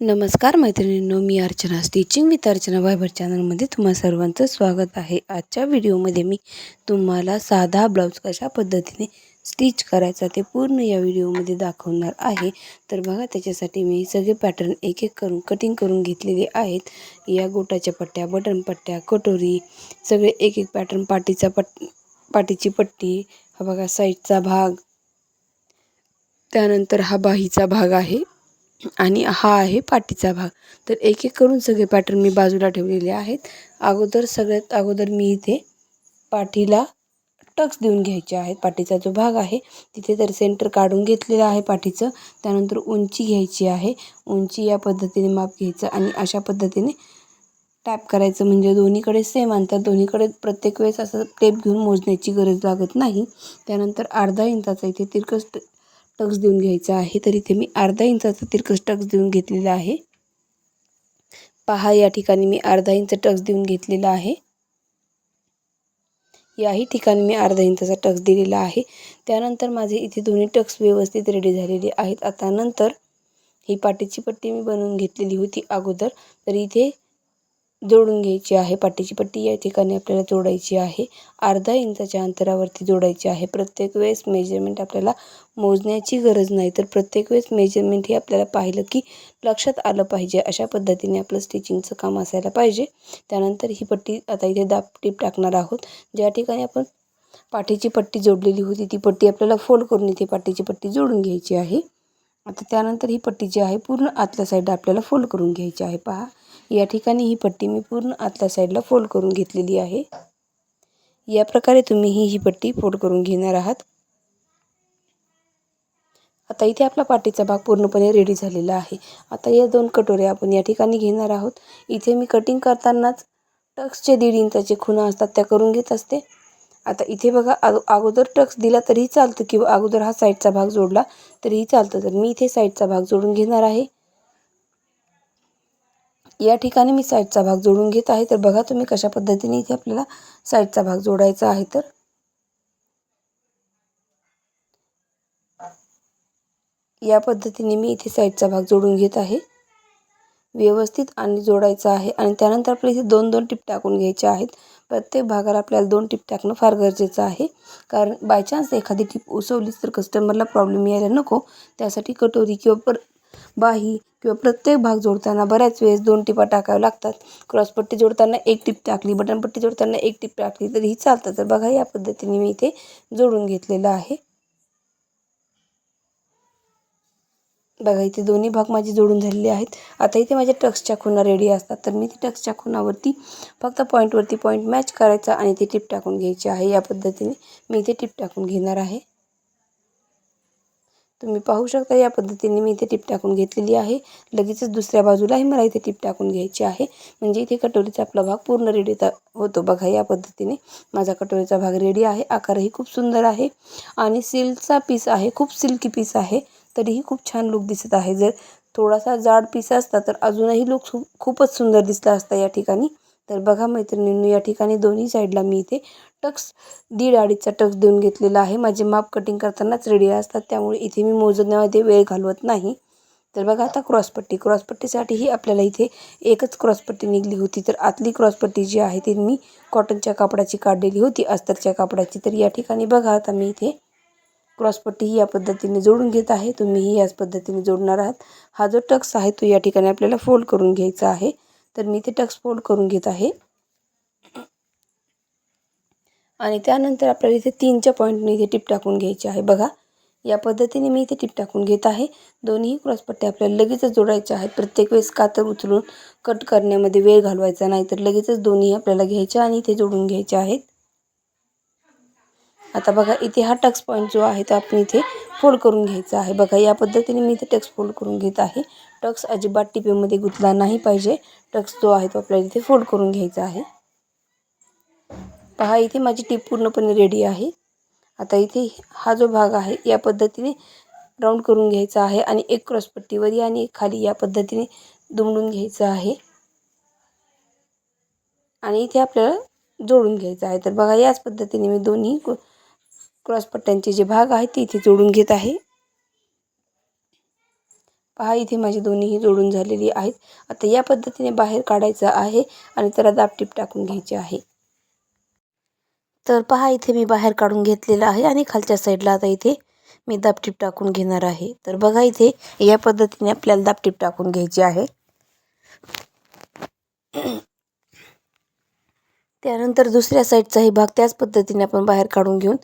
नमस्कार मैत्रिणींनो मी अर्चना. स्टिचिंग विथ अर्चना वायबर चॅनलमध्ये तुम्हा सर्वांचं स्वागत आहे. आजच्या व्हिडिओमध्ये मी तुम्हाला साधा ब्लाऊज कशा पद्धतीने स्टिच करायचा ते पूर्ण या व्हिडिओमध्ये दाखवणार आहे. तर बघा त्याच्यासाठी मी सगळे पॅटर्न एक एक करून कटिंग करून घेतलेले आहेत. या गोटाच्या पट्ट्या बटन पट्ट्या कटोरी सगळे एक एक पॅटर्न पाटीचा पट पाटीची पट्टी हा बघा साईडचा भाग. त्यानंतर हा बाहीचा भाग आहे. आणि हा आहे पाठीचा भाग. तर एक एक करून सगळे पॅटर्न मी बाजूला ठेवलेले आहेत. अगोदर सगळ्यात अगोदर मी इथे पाठीला टक्स देऊन घ्यायचे आहेत. पाठीचा जो भाग आहे तिथे तर सेंटर काढून घेतलेलं आहे पाठीचं. त्यानंतर उंची घ्यायची आहे. उंची या पद्धतीने माप घ्यायचं आणि अशा पद्धतीने टॅप करायचं. म्हणजे दोन्हीकडे सेम अंतर दोन्हीकडे प्रत्येक वेळेस असं टेप घेऊन मोजण्याची गरज लागत नाही. त्यानंतर अर्धा इंचाचा इथे तिरकस टक्स देऊन घ्यायचा आहे. तर इथे मी अर्धा इंचाचा तिरकस टक्स देऊन घेतलेला आहे. पहा या ठिकाणी मी अर्धा इंच टक्स देऊन घेतलेला आहे. याही ठिकाणी मी अर्धा इंचाचा टक्स दिलेला आहे. त्यानंतर माझे इथे दोन्ही टक्स व्यवस्थित रेडी झालेले आहेत. आता नंतर ही पाटीची पट्टी मी बनवून घेतलेली होती अगोदर. तर इथे जोडून घ्यायची आहे. पाठीची पट्टी या ठिकाणी आपल्याला जोडायची आहे. अर्धा इंचाच्या अंतरावरती जोडायची आहे. प्रत्येक वेळेस मेजरमेंट आपल्याला मोजण्याची गरज नाही. तर प्रत्येक वेळेस मेजरमेंट हे आपल्याला पाहिलं की लक्षात आलं पाहिजे. अशा पद्धतीने आपलं स्टिचिंगचं काम असायला पाहिजे. त्यानंतर ही पट्टी आता इथे दाब टीप टाकणार आहोत. ज्या ठिकाणी आपण पाठीची पट्टी जोडलेली होती ती पट्टी आपल्याला फोल्ड करून इथे पाठीची पट्टी जोडून घ्यायची आहे. आता त्यानंतर ही पट्टी जी आहे पूर्ण आतल्या साईडला आपल्याला फोल्ड करून घ्यायची आहे. पहा. या ठिकाणी ही पट्टी मी पूर्ण आतल्या साईडला फोल्ड करून घेतलेली आहे. या प्रकारे तुम्ही ही ही पट्टी फोल्ड करून घेणार आहात. आता इथे आपला पाटीचा भाग पूर्णपणे रेडी झालेला आहे. आता या दोन कटोऱ्या आपण या ठिकाणी घेणार आहोत. इथे मी कटिंग करतानाच टक्सचे दीड इंचाचे खुणा असतात त्या करून घेत असते. आता इथे बघा अगोदर टक्स दिला तरीही चालतं किंवा अगोदर हा साईडचा भाग जोडला तरीही चालतं. तर मी इथे साईडचा भाग जोडून घेणार आहे. या ठिकाणी मी साईडचा भाग जोडून घेत आहे. तर बघा तुम्ही कशा पद्धतीने इथे आपल्याला साईडचा भाग जोडायचा आहे तर. या पद्धतीने मी इथे साईडचा भाग जोडून घेत आहे. व्यवस्थित आणि जोडायचा आहे. आणि त्यानंतर आपल्या इथे दोन दोन टिप टाकून घ्यायचे आहेत. प्रत्येक भागाला आपल्याला दोन टिप टाकणं फार गरजेचं आहे. कारण बायचान्स एखादी टिप उसवलीच तर कस्टमरला प्रॉब्लेम यायला नको. त्यासाठी कटोरी किंवा पर बाही किंवा प्रत्येक भाग जोडताना बऱ्याच वेळेस दोन टिपा टाकाव्या लागतात. क्रॉसपट्टी जोडताना एक टिप टाकली बटनपट्टी जोडताना एक टिप टाकली तरीही चालतं. तर बघा या पद्धतीने मी इथे जोडून घेतलेलं आहे. बघा इथे दोन्ही भाग माझे जोडून झालेले आहेत. आता इथे माझ्या टक्सच्या खुणा रेडी असतात. तर मी ती टक्सच्या खुणावरती फक्त पॉईंटवरती पॉईंट मॅच करायचा आणि ती टिप टाकून घ्यायची आहे. या पद्धतीने मी इथे टिप टाकून घेणार आहे. तुम्ही पाहू शकता या पद्धतीने मी इथे टिप टाकून घेतलेली आहे. लगेचच दुसऱ्या बाजूलाही मला इथे टिप टाकून घ्यायची आहे. म्हणजे इथे कटोरीचा आपला भाग पूर्ण रेडी होतो. बघा या पद्धतीने माझा कटोरीचा भाग रेडी आहे. आकारही खूप सुंदर आहे. आणि सिल्कचा पीस आहे. खूप सिल्की पीस आहे. तरीही खूप छान लुक दिसत आहे. जर थोडासा जाड पीस असता तर अजूनही लुक खूपच सुंदर दिसला असता या ठिकाणी. तर बघा मैत्रिणींनी या ठिकाणी दोन्ही साईडला मी इथे टक्स दीड अडीचचा टक्स देऊन घेतलेला आहे. माझे माप कटिंग करतानाच रेडी असतात त्यामुळे इथे मी मोजण्यामध्ये वेळ घालवत नाही. तर बघा आता क्रॉसपट्टी. क्रॉसपट्टीसाठीही आपल्याला इथे एकच क्रॉसपट्टी निघली होती. तर आतली क्रॉसपट्टी जी आहे ती मी कॉटनच्या कापडाची काढलेली होती अस्तरच्या कापडाची. तर या ठिकाणी बघा आता मी इथे क्रॉसपट्टीही या पद्धतीने जोडून घेत आहे. तुम्हीही याच पद्धतीने जोडणार आहात. हा जो टक्स आहे तो या ठिकाणी आपल्याला फोल्ड करून घ्यायचा आहे. तर मी ते टक्स फोल्ड करून घेत आहे. आणि त्यानंतर आपल्याला इथे तीनच्या पॉईंटने इथे टिप टाकून घ्यायची आहे. बघा या पद्धतीने मी इथे टिप टाकून घेत आहे. दोन्ही क्रॉसपट्ट्या आपल्याला लगेचच जोडायच्या आहेत. प्रत्येक वेळेस कातर उचलून कट करण्यामध्ये वेळ घालवायचा नाही तर लगेचच दोन्ही आपल्याला घ्यायच्या आणि इथे जोडून घ्यायचे आहेत. आता बघा इथे हा टक्स पॉईंट जो आहे तो आपण इथे फोल्ड करून घ्यायचा आहे. बघा या पद्धतीने मी इथे टक्स फोल्ड करून घेत आहे. टक्स अजिबात टिपेमध्ये गुंतला नाही पाहिजे. टक्स जो आहे तो आपल्याला इथे फोल्ड करून घ्यायचा आहे. पहा इथे माझी टीप पूर्णपणे रेडी आहे. आता इथे हा जो भाग आहे या पद्धतीने राऊंड करून घ्यायचा आहे आणि एक क्रॉसपट्टीवरी आणि एक खाली या पद्धतीने दुमडून घ्यायचं आहे. आणि इथे आपल्याला जोडून घ्यायचं आहे. तर बघा याच पद्धतीने मी दोन्ही क्रॉसपट्ट्यांचे जे भाग आहेत ते इथे जोडून घेत आहे. पहा इथे माझी दोन्हीही जोडून झालेली आहेत. आता या पद्धतीने बाहेर काढायचं आहे आणि त्याला दाबटीप टाकून घ्यायची आहे. तर पहा इथे मी बाहेर काढून घेतलेलं आहे आणि खालच्या साईडला आता इथे मी दाबटीप टाकून घेणार आहे. तर बघा इथे या पद्धतीने आपल्याला दाबटीप टाकून घ्यायची आहे. त्यानंतर दुसऱ्या साईडचाही भाग त्याच पद्धतीने आपण बाहेर काढून घेऊन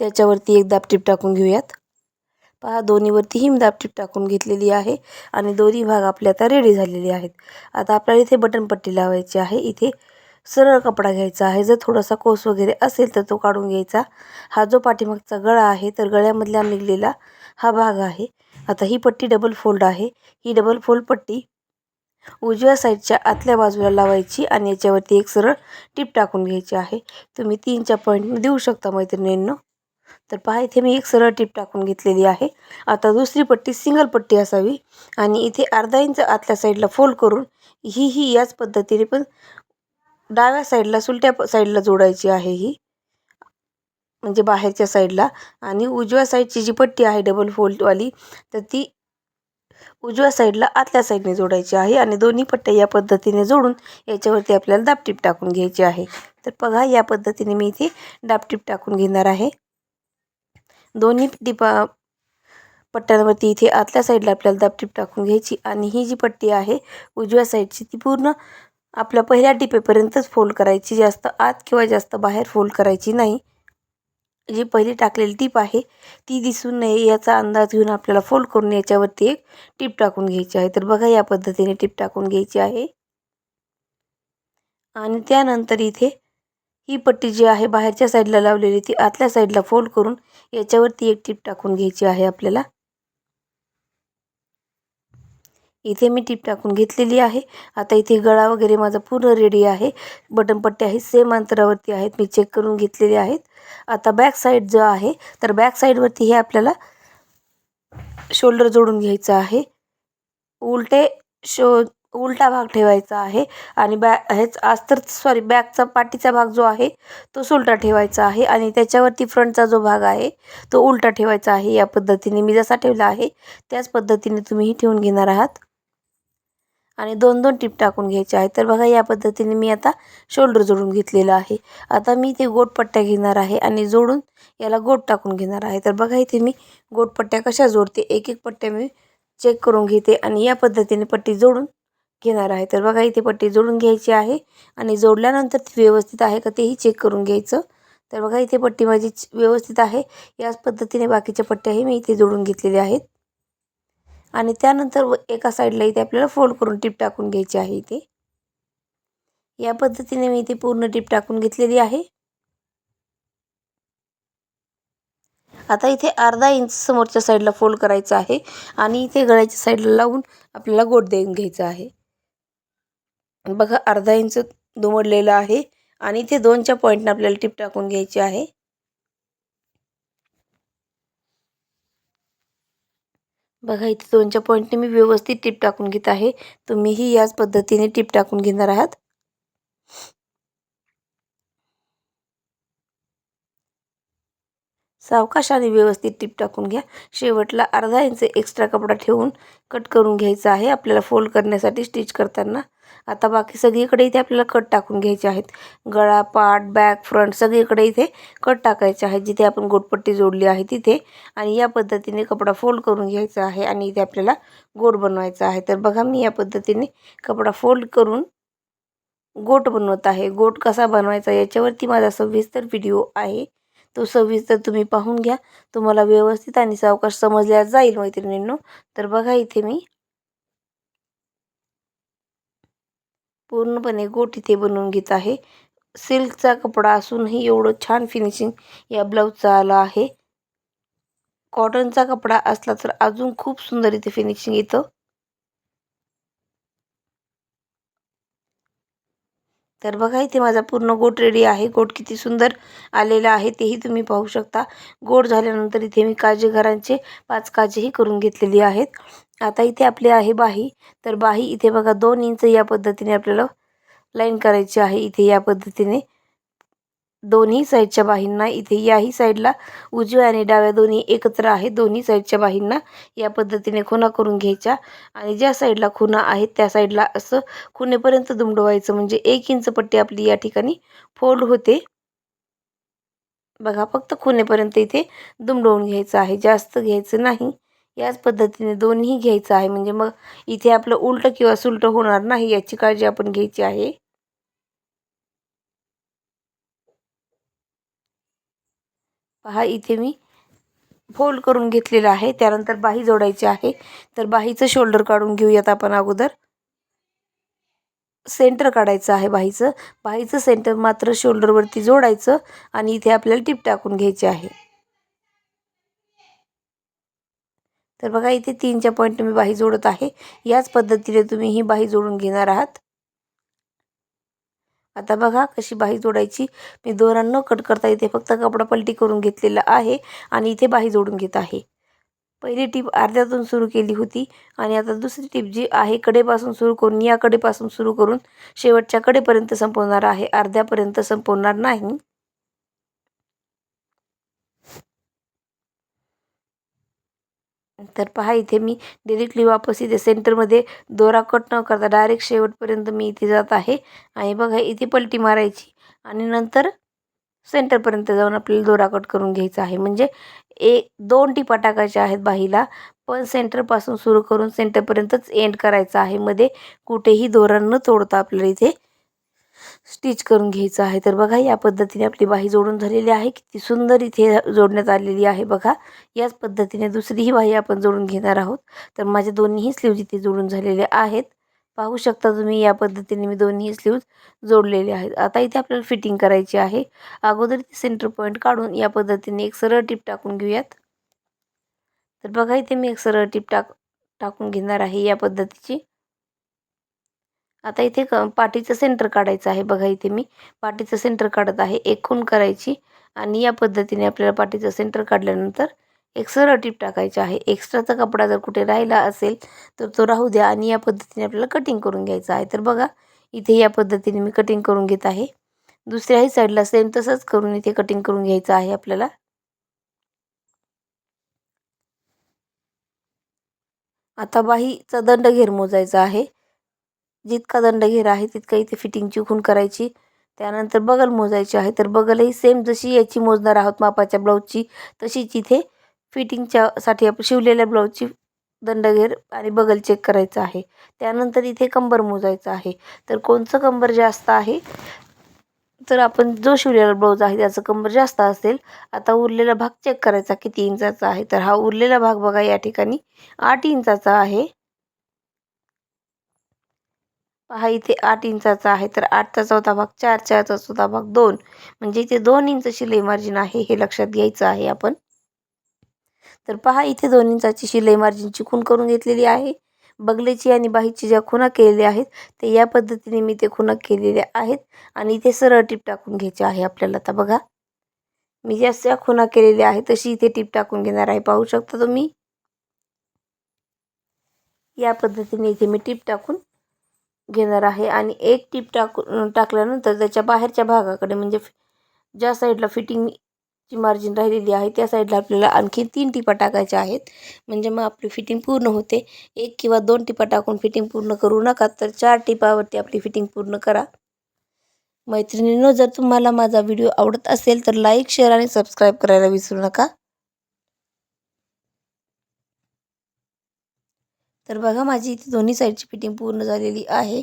त्याच्यावरती एक दाबटीप टाकून घेऊयात. पहा दोन्हीवरती मी दापटीप टाकून घेतलेली आहे आणि दोन्ही भाग आपले आता रेडी झालेले आहेत. आता आपल्याला इथे बटनपट्टी लावायची आहे. इथे सरळ कपडा घ्यायचा आहे. जर थोडासा कोस वगैरे असेल तर तो काढून घ्यायचा. हा जो पाठीमागचा गळा आहे तर गळ्यामधला निघलेला हा भाग आहे. आता ही पट्टी डबल फोल्ड आहे. ही डबल फोल्ड पट्टी उजव्या साईडच्या आतल्या बाजूला लावायची आणि याच्यावरती एक सरळ टीप टाकून घ्यायची आहे. तुम्ही तीनच्या पॉईंट देऊ शकता मैत्रिणींनो. तर पहा इथे मी एक सरळ टीप टाकून घेतलेली आहे. आता दुसरी पट्टी सिंगल पट्टी असावी. आणि इथे अर्धा इंच आतल्या साईडला फोल्ड करून ही ही याच पद्धतीने पण डाव्या साईडला सुलट्या साईडला जोडायची आहे ही. म्हणजे बाहेरच्या साईडला. आणि उजव्या साईडची जी पट्टी आहे डबल फोल्डवाली तर ती उजव्या साईडला आतल्या साईडने जोडायची आहे. आणि दोन्ही पट्ट्या या पद्धतीने जोडून याच्यावरती आपल्याला दापटीप टाकून घ्यायची आहे. तर बघा या पद्धतीने मी इथे दापटीप टाकून घेणार आहे. दोन्ही टिपा पट्ट्यांवरती इथे आतल्या साईडला आपल्याला दापटीप टाकून घ्यायची. आणि ही जी पट्टी आहे उजव्या साईडची ती पूर्ण आपल्या पहिल्या टिपेपर्यंतच फोल्ड करायची जास्त आत किंवा जास्त बाहेर फोल्ड करायची नाही. जी पहिली टाकलेली टीप आहे ती दिसून नये याचा अंदाज घेऊन आपल्याला फोल्ड करून याच्यावरती एक टीप टाकून घ्यायची आहे. तर बघा या पद्धतीने टीप टाकून घ्यायची आहे. आणि त्यानंतर इथे ही पट्टी जी आहे बाहेरच्या साईडला लावलेली ती आतल्या साईडला फोल्ड करून याच्यावरती एक टीप टाकून घ्यायची आहे आपल्याला. इथे मी टीप टाकून घेतलेली आहे. आता इथे गळा वगैरे माझा पूर्ण रेडी आहे. बटन पट्टी सेम अंतरावरती आहेत. मी चेक करून घेतलेले आहेत. आता बॅक साईड जो आहे तर बॅक साईडवरती हे आपल्याला शोल्डर जोडून घ्यायचं आहे. उलटे शो उलटा भाग ठेवायचा आहे. आणि बॅ हेच अस्तर सॉरी बॅकचा पाठीचा भाग जो आहे तो सुलटा ठेवायचा आहे. आणि त्याच्यावरती फ्रंटचा जो भाग आहे तो उलटा ठेवायचा आहे. या पद्धतीने मी जसा ठेवला आहे त्याच पद्धतीने तुम्हीही ठेवून घेणार आहात. आणि दोन दोन टीप टाकून घ्यायचे आहे तर बघा या पद्धतीने मी आता शोल्डर जोडून घेतलेलं आहे. आता मी ते गोटपट्ट्या घेणार आहे आणि जोडून याला गोट टाकून घेणार आहे. तर बघा इथे मी गोटपट्ट्या कशा जोडते एक एक पट्ट्या मी चेक करून घेते आणि या पद्धतीने पट्टी जोडून घेणार आहे. तर बघा इथे पट्टी जोडून घ्यायची आहे आणि जोडल्यानंतर ती व्यवस्थित आहे का तेही चेक करून घ्यायचं. तर बघा इथे पट्टी माझी व्यवस्थित आहे. याच पद्धतीने बाकीच्या पट्ट्याही मी इथे जोडून घेतलेल्या आहेत. आणि त्यानंतर एका साईडला इथे आपल्याला फोल्ड करून टीप टाकून घ्यायची आहे इथे. या पद्धतीने मी इथे पूर्ण टीप टाकून घेतलेली आहे. आता इथे अर्धा इंच समोरच्या साईडला फोल्ड करायचं आहे आणि इथे गळ्याच्या साईडला लावून आपल्याला गोट देऊन घ्यायचं आहे. बघा अर्धा इंच दुमडलेलं आहे आणि इथे दोनच्या पॉईंटने आपल्याला टीप टाकून घ्यायची आहे. बघा इथे दोनच्या पॉईंटने मी व्यवस्थित टीप टाकून घेत आहे. तुम्हीही याच पद्धतीने टीप टाकून घेणार आहात. सावकाशाने व्यवस्थित टीप टाकून घ्या. शेवटला अर्धा इंच एक्स्ट्रा कपडा ठेवून कट करून घ्यायचा आहे. आपल्याला फोल्ड करण्यासाठी स्टिच करताना. आता बाकी सगळीकडे इथे आपल्याला कट टाकून घ्यायचे आहेत. गळा पाठ बॅक फ्रंट सगळीकडे इथे कट टाकायचे आहेत. जिथे आपण गोटपट्टी जोडली आहे तिथे. आणि या पद्धतीने कपडा फोल्ड करून घ्यायचा आहे आणि इथे आपल्याला गोट बनवायचा आहे. तर बघा मी या पद्धतीने कपडा फोल्ड करून गोट बनवत आहे. गोट कसा बनवायचा याच्यावरती माझा सविस्तर व्हिडिओ आहे. तो सविस्तर तुम्ही पाहून घ्या. तुम्हाला व्यवस्थित आणि सावकाश समजल्या जाईल मैत्रिणींनो. तर बघा इथे मी. पूर्णपणे गोट इथे बनवून घेत आहे. सिल्कचा कपडा असूनही एवढं छान फिनिशिंग या ब्लाऊजचं आलं आहे. कॉटनचा कपडा असला तर अजून खूप सुंदर इथे फिनिशिंग येतं. तर बघा इथे माझा पूर्ण गोट रेडी आहे. गोट किती सुंदर आलेला आहे तेही तुम्ही पाहू शकता. गोट झाल्यानंतर इथे मी काजे घरांचे पाच काजेही करून घेतलेली आहेत. आता इथे आपले आहे बाही. तर बाही इथे बघा दोन इंच या पद्धतीने आपल्याला लाईन करायची आहे. इथे या पद्धतीने दोन्ही साईडच्या बाहींना इथे याही साईडला उजव्या आणि डाव्या दोन्ही एकत्र आहे. दोन्ही साईडच्या बाहींना या पद्धतीने खुणा करून घ्यायच्या. आणि ज्या साईडला खुणा आहेत त्या साईडला असं खुणेपर्यंत दुमडवायचं. म्हणजे एक इंच पट्टी आपली या ठिकाणी फोल्ड होते. बघा फक्त खुणेपर्यंत इथे दुमडवून घ्यायचं आहे. जास्त घ्यायचं नाही. याच पद्धतीने दोन्ही घ्यायचं आहे. म्हणजे मग इथे आपलं उलटं किंवा सुलटं होणार नाही याची काळजी आपण घ्यायची आहे. पहा इथे मी फोल्ड करून घेतलेलं आहे. त्यानंतर बाही जोडायची आहे. तर बाहीचं शोल्डर काढून घेऊयात आपण अगोदर. सेंटर काढायचं आहे बाहीचं. बाहीचं सेंटर मात्र शोल्डरवरती जोडायचं आणि इथे आपल्याला टिप टाकून घ्यायची आहे. तर बघा इथे तीनच्या पॉईंट मी बाही जोडत आहे. याच पद्धतीने तुम्ही ही बाही जोडून घेणार आहात. आता बघा कशी बाही जोडायची. मी दोरा कट करता इथे फक्त कपडा पलटी करून घेतलेला आहे आणि इथे बाही जोडून घेत आहे. पहिली टीप अर्ध्यातून सुरू केली होती आणि आता दुसरी टीप जी आहे कडेपासून सुरू करून या कडेपासून सुरू करून शेवटच्या कडेपर्यंत संपवणार आहे. अर्ध्यापर्यंत संपवणार नाही. तर पहा इथे मी डिरेक्टली वापस इथे सेंटरमध्ये दोरा कट न करता डायरेक्ट शेवटपर्यंत मी इथे जात आहे. आणि बघा इथे पलटी मारायची. आणि नंतर सेंटरपर्यंत जाऊन आपल्याला दोरा कट करून घ्यायचा आहे. म्हणजे एक दोन टिपा टाकायच्या आहेत बाहीला पण सेंटरपासून सुरू करून सेंटरपर्यंतच एंड करायचं आहे. मध्ये कुठेही दोरा न तोडता आपल्याला इथे स्टिच करून घ्यायचं आहे. तर बघा या पद्धतीने आपली बाही जोडून झालेली आहे. किती सुंदर इथे जोडण्यात आलेली आहे बघा. याच पद्धतीने दुसरीही बाही आपण जोडून घेणार आहोत. तर माझे दोन्हीही स्लीव्ज इथे जोडून झालेले आहेत. पाहू शकता तुम्ही या पद्धतीने मी दोन्ही स्लीव्ज जोडलेले आहेत. आता इथे आपल्याला फिटिंग करायची आहे. अगोदर इथे सेंटर पॉईंट काढून या पद्धतीने एक सरळ टीप टाकून घेऊयात. तर बघा इथे मी एक सरळ टीप टाक टाकून घेणार आहे या पद्धतीची. आता इथे क पाठीचं सेंटर काढायचं आहे. बघा इथे मी पाठीचं सेंटर काढत आहे. एक करायची आणि या पद्धतीने आपल्याला पाठीचं सेंटर काढल्यानंतर एक सरळ टीप टाकायची आहे. एक्स्ट्राचा कपडा जर कुठे राहिला असेल तर तो राहू द्या आणि या पद्धतीने आपल्याला कटिंग करून घ्यायचं आहे. तर बघा इथे या पद्धतीने मी कटिंग करून घेत आहे. दुसऱ्याही साईडला सेम तसंच करून इथे कटिंग करून घ्यायचं आहे आपल्याला. आता बाहीचा दंड घेर मोजायचा आहे. जितका दंडघेर आहे तितका इथे फिटिंगची खून करायची. त्यानंतर बगल मोजायची आहे. तर बगलही सेम जशी याची मोजणार आहोत मापाच्या ब्लाऊजची तशीच इथे फिटिंगच्यासाठी आपण शिवलेल्या ब्लाऊजची दंडघेर आणि बगल चेक करायचं आहे. त्यानंतर इथे कंबर मोजायचं आहे. तर कोणचं कंबर जास्त आहे? तर आपण जो शिवलेला ब्लाऊज आहे त्याचं कंबर जास्त असेल. आता उरलेला भाग चेक करायचा किती इंचाचा आहे? तर हा उरलेला भाग बघा या ठिकाणी आठ इंचाचा आहे. पहा इथे आठ इंचाचा आहे. तर आठचा चौथा भाग चार चारचा चौथा भाग दोन. म्हणजे इथे दोन इंच शिलाई मार्जिन आहे हे लक्षात घ्यायचं आहे आपण. तर पहा इथे दोन इंचाची शिलाई मार्जिनची खून करून घेतलेली आहे. बगलेची आणि बाहीची ज्या खुणा केलेल्या आहेत ते या पद्धतीने मी ते खुणा केलेल्या आहेत. आणि इथे सरळ टीप टाकून घ्यायची आहे आपल्याला. आता बघा मी ज्या खुणा केलेल्या आहेत तशी इथे टीप टाकून घेणार आहे. पाहू शकता तुम्ही? या पद्धतीने इथे मी टीप टाकून घेणार आहे आणि एक टीप टाकू टाकल्यानंतर त्याच्या बाहेरच्या भागाकडे म्हणजे ज्या साईडला फिटिंगची मार्जिन राहिलेली आहे त्या साईडला आपल्याला आणखी तीन टिपा टाकायच्या आहेत. म्हणजे मग आपली फिटिंग पूर्ण होते. एक किंवा दोन टिपा टाकून फिटिंग पूर्ण करू नका तर चार टिपावरती आपली फिटिंग पूर्ण करा. मैत्रिणींनो जर तुम्हाला माझा व्हिडिओ आवडत असेल तर लाईक शेअर आणि सबस्क्राईब करायला विसरू नका. तर बघा माझी इथे दोन्ही साईडची फिटिंग पूर्ण झालेली आहे.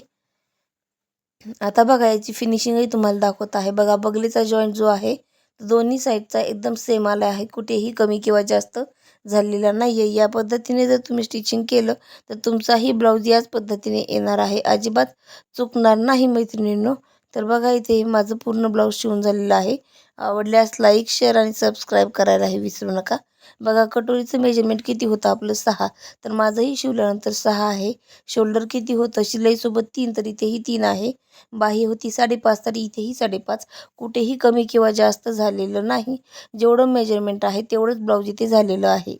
आता बघा याची फिनिशिंगही तुम्हाला दाखवत आहे. बघा बगलीचा जॉईंट जो आहे दोन्ही साईडचा एकदम सेम आला आहे. कुठेही कमी किंवा जास्त झालेला नाही आहे या पद्धतीने जर तुम्ही स्टिचिंग केलं तर तुमचाही ब्लाऊज याच पद्धतीने येणार आहे. अजिबात चुकणार नाही मैत्रिणींनो. तर बघा इथे माझं पूर्ण ब्लाऊज शिवून झालेलं आहे. आवडल्यास लाईक शेअर आणि सबस्क्राईब करायलाही विसरू नका. बघा कटोरीचं मेजरमेंट किती होतं आपलं? सहा. तर माझंही शिवल्यानंतर सहा आहे. शोल्डर किती होतं? शिलाईसोबत तीन तर इथेही तीन आहे. बाही होती साडेपाच तर इथेही साडेपाच. कुठेही कमी किंवा जास्त झालेलं नाही. जेवढं मेजरमेंट आहे तेवढंच ब्लाऊज इथे झालेलं आहे.